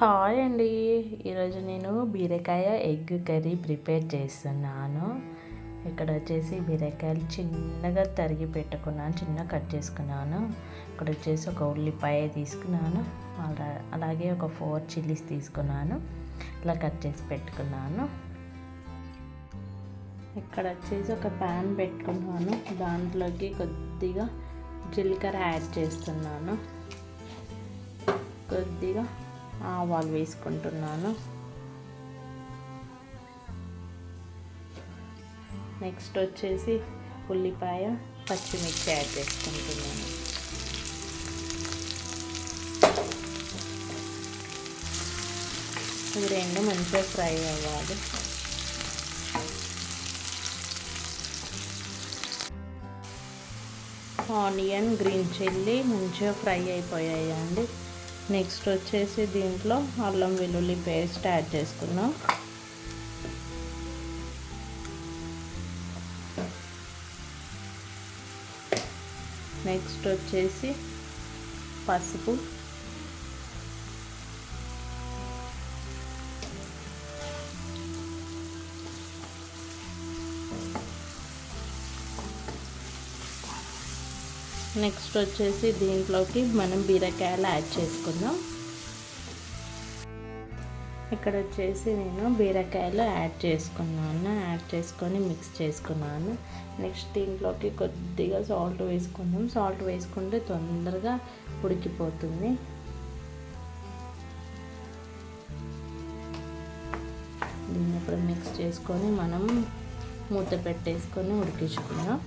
Hi అండి. ఈరోజు నేను బీరకాయ ఎగ్ కర్రీ ప్రిపేర్ చేస్తున్నాను. ఇక్కడ వచ్చేసి బీరకాయలు చిన్నగా తరిగి పెట్టుకున్నాను చిన్న కట్ చేసుకున్నాను. ఇక్కడ వచ్చేసి ఒక ఉల్లిపాయ తీసుకున్నాను అలా అలాగే ఒక ఫోర్ చిల్లీస్ తీసుకున్నాను. ఇలా కట్ చేసి పెట్టుకున్నాను. ఇక్కడ వచ్చేసి ఒక ప్యాన్ పెట్టుకున్నాను. దాంట్లోకి కొద్దిగా జీలకర్ర యాడ్ చేస్తున్నాను. కొద్దిగా ఆవాలు వేసుకుంటున్నాను. నెక్స్ట్ వచ్చేసి ఉల్లిపాయ పచ్చిమిర్చి యాడ్ చేసుకుంటున్నాను. ఇవి రెండు మంచిగా ఫ్రై అవ్వాలి. ఆనియన్ గ్రీన్ చిల్లీ మంచిగా ఫ్రై అయిపోయాయి అండి నెక్స్ట్ వచ్చేసి దీంట్లో అల్లం వెల్లుల్లి పేస్ట్ యాడ్ చేసుకున్నాం నెక్స్ట్ వచ్చేసి పసుపు. నెక్స్ట్ వచ్చేసి దీంట్లోకి మనం బీరకాయలు యాడ్ చేసుకుందాం. ఇక్కడ వచ్చేసి నేను బీరకాయలు యాడ్ చేసుకున్నాను యాడ్ చేసుకొని మిక్స్ చేసుకున్నాను. నెక్స్ట్ దీంట్లోకి కొద్దిగా సాల్ట్ వేసుకుందాం. సాల్ట్ వేసుకుంటే తొందరగా ఉడికిపోతుంది. దీన్ని ఇప్పుడు మిక్స్ చేసుకొని మనం మూత పెట్టేసుకొని ఉడికించుకుందాం.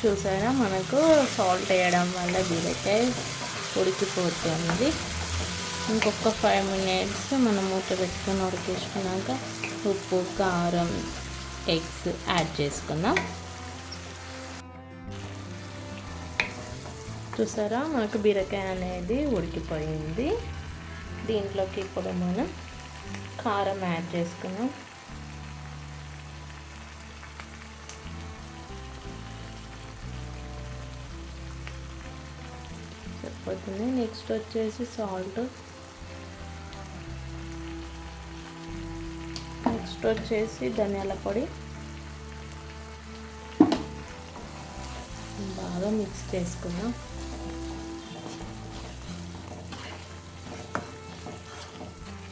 చూసారా? మనకు సాల్ట్ వేయడం వల్ల బీరకాయ ఉడికిపోతుంది ఇంకొక ఫైవ్ మినిట్స్ మనం మూత పెట్టుకొని ఉడికించుకున్నాక ఉప్పు కారం ఎగ్స్ యాడ్ చేసుకుందాం. చూసారా? మనకు బీరకాయ అనేది ఉడికిపోయింది. దీంట్లోకి ఇప్పుడు మనం కారం యాడ్ చేసుకున్నాం సరిపోతుంది నెక్స్ట్ వచ్చేసి సాల్ట్. నెక్స్ట్ వచ్చేసి ధనియాల పొడి. బాగా మిక్స్ చేసుకుందాం.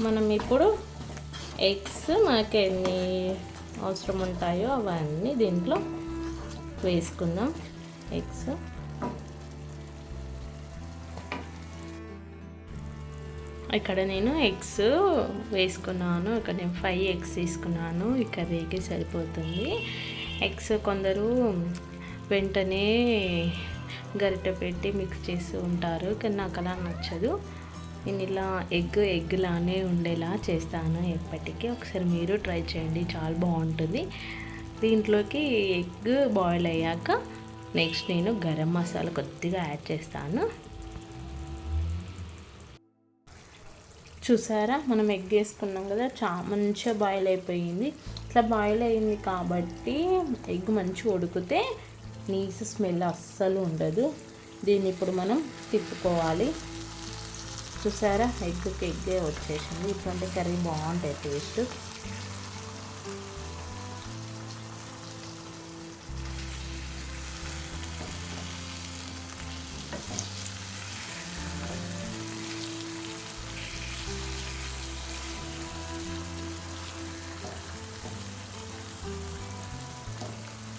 మనం ఇప్పుడు ఎగ్స్ మనకి ఎన్ని అవసరం ఉంటాయో అవన్నీ దీంట్లో వేసుకుందాం. ఎగ్స్. ఇక్కడ నేను ఎగ్స్ వేసుకున్నాను. ఇక్కడ నేను ఫైవ్ ఎగ్స్ తీసుకున్నాను. ఈ కర్రీకి సరిపోతుంది. ఎగ్స్ కొందరు వెంటనే గరిటె పెట్టి మిక్స్ చేస్తూ ఉంటారు. కానీ నాకు అలా నచ్చదు. నేను ఇలా ఎగ్ ఎగ్లానే ఉండేలా చేస్తాను ఎప్పటికీ. ఒకసారి మీరు ట్రై చేయండి. చాలా బాగుంటుంది. దీంట్లోకి ఎగ్ బాయిల్ అయ్యాక నెక్స్ట్ నేను గరం మసాలా కొద్దిగా యాడ్ చేస్తాను. చూసారా? మనం ఎగ్ వేసుకున్నాం కదా చా మంచిగా బాయిల్ అయిపోయింది. ఇట్లా బాయిల్ అయింది కాబట్టి ఎగ్ మంచిగా ఉడికితే నీసు స్మెల్ అస్సలు ఉండదు. దీన్ని ఇప్పుడు మనం తిప్పుకోవాలి. చూసారా? ఎగ్కి ఎగ్గే వచ్చేసింది. ఇటువంటి కర్రీ బాగుంటాయి టేస్ట్.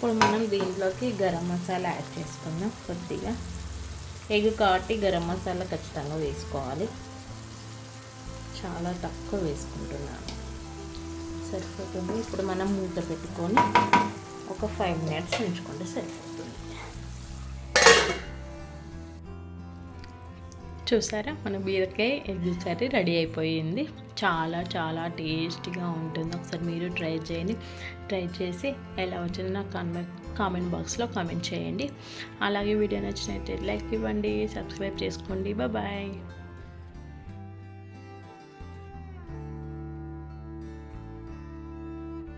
ఇప్పుడు మనం దీంట్లోకి గరం మసాలా యాడ్ చేసుకుందాం కొద్దిగా. ఎగ్ కాబట్టి గరం మసాలా ఖచ్చితంగా వేసుకోవాలి. చాలా తక్కువ వేసుకుంటున్నాను. సరిపోతుంది. ఇప్పుడు మనం మూత పెట్టుకొని ఒక ఫైవ్ మినిట్స్ ఉంచుకుంటే సరిపోతుంది. చూసారా? మన బీరకాయ ఎగ్ కర్రీ రెడీ అయిపోయింది. చాలా చాలా టేస్టీగా ఉంటుంది. ఒకసారి మీరు ట్రై చేయండి. ట్రై చేసి ఎలా వచ్చిందో నాకు కామెంట్ కామెంట్ బాక్స్లో కామెంట్ చేయండి. అలాగే వీడియో నచ్చినట్టు లైక్ ఇవ్వండి సబ్స్క్రైబ్ చేసుకోండి. బాయ్.